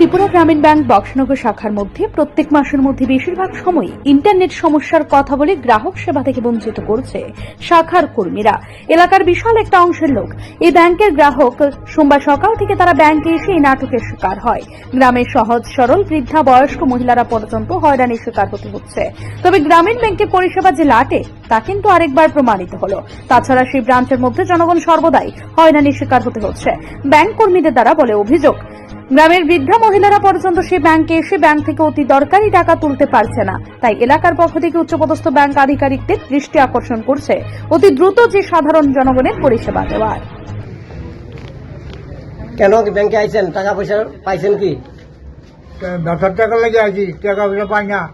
ত্রিপুরা গ্রামীণ ব্যাংক বক্সনগর শাখার মধ্যে প্রত্যেক মাসের মধ্যে বেশিরভাগ সময় ইন্টারনেট সমস্যার কথা বলে গ্রাহক সেবা থেকে বঞ্চিত করছে শাখার কর্মীরা। এলাকার বিশাল একটা অংশের লোক। এই ব্যাংকের গ্রাহক সোমবার সকাল থেকে তারা ব্যাংকে এসে এই নাটকের শিকার হয়। গ্রামের সহজ, সরল, বৃদ্ধা, বয়স্ক মহিলারা পর্যন্ত হয়রানির শিকার হতে হচ্ছে। তবে গ্রামীণ ব্যাংকের পরিষেবা যে লাটে, তা কিন্তু আরেকবার প্রমাণিত হলো। তাছাড়া সেই ব্রাঞ্চের মধ্যে জনগণ সর্বদাই হয়রানির শিকার হতে হচ্ছে। ব্যাংক কর্মীদের দ্বারা বলে অভিযোগ গ্রামের বৃদ্ধা মহিলারা পর্যন্ত সে ব্যাংকে এসে ব্যাংক থেকে অতি দরকারি টাকা তুলতে পারছে না। তাই এলাকার পক্ষ থেকে উচ্চপদস্থ ব্যাংক আধিকারিকদের দৃষ্টি আকর্ষণ করছে। অতি দ্রুত যে সাধারণ জনগণের পরিষেবা দেওয়ার। কেন কি ব্যাংকে আইছেন? টাকা পয়সা পাইছেন কি? দশের টাকা লেগে আছি টাকা পয়সা পাই না।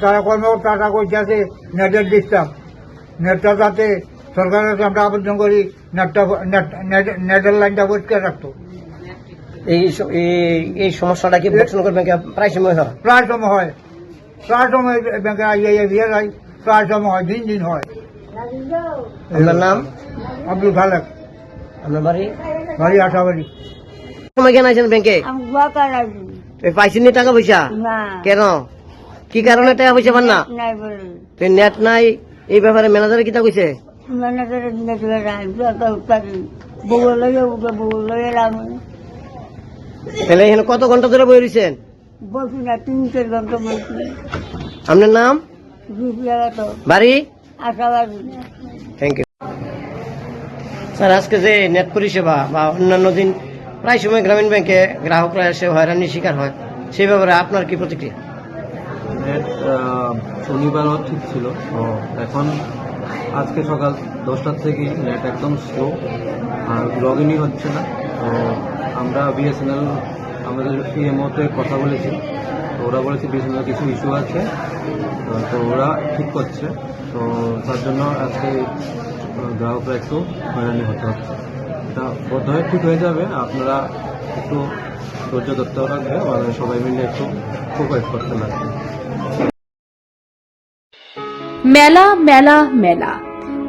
তারা কোনো টাকা করছে নেটের ডিস্টার্ব নেটটা যাতে সরকারের আমরা আবেদন করি নেটটা নেট- নেট- নেটের লাইনটা পরিষ্কার রাখতো। এই এই- সমস্যাটা কি বক্সনগর ব্যাংকে প্রায় সময় হয়? প্রায় সময় হয়। প্রায় সময় ব্যাংকে দিয়ে প্রায় সময় হয় দিন দিন হয়। আপনার নাম? আব্দুল খালেক। আপনার বাড়ি? বাড়ি আশাবাড়ি। সময় কেন ব্যাংকে পাইছেন নি টাকা পয়সা কেন? কি কারণে টাকা পয়সা পান না? নাই বলে তো নেট নাই এই ব্যাপারে ম্যানেজারে কিতা কইছে? বউ বউ তাহলে এখানে কত ঘণ্টা ধরে বই রয়েছেন বলছি না তিন চার ঘণ্টা বসি আপনার নাম? বাড়ি? আশাবাদী থ্যাংক ইউ স্যার আজকে যে নেট পরিষেবা বা অন্যান্য দিন প্রায় সময় গ্রামীণ ব্যাংকে গ্রাহকরা এসে হয়রানির শিকার হয় সেই ব্যাপারে আপনার কি প্রতিক্রিয়া? নেট আহ, শনিবারও ঠিক ছিল। তো এখন আজকে সকাল দশটার থেকে নেট একদম স্লো আর লগ ইনই হচ্ছে না। তো আমরা বিএসএনএল আমাদের পিএমওতে কথা বলেছি। তো ওরা বলেছে বিএসএনএল কিছু ইস্যু আছে। তো ওরা ঠিক করছে। তো তার জন্য আজকে গ্রাহকরা একটু হয়রানি হতে হচ্ছে। এটা বোধ হয় ঠিক হয়ে যাবে। আপনারা একটু ধৈর্য ধরতে লাগবে মানে সবাই মিলে একটু কোপারেট করতে লাগবে। মেলা মেলা মেলা।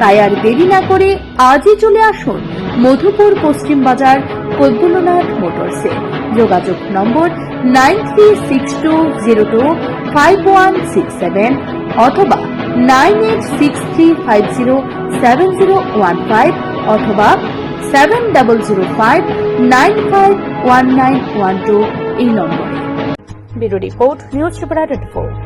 তাই আর দেরি না করে আজই চলে আসুন মধুপুর পশ্চিম বাজার কৈবল্যনাথ মোটরসে যোগাযোগ number nine three six two zero two five one six seven অথবা nine eight six three five zero seven zero one five অথবা seven double zero five nine five one nine one two এই নম্বরে। Bureau report news Tripura twenty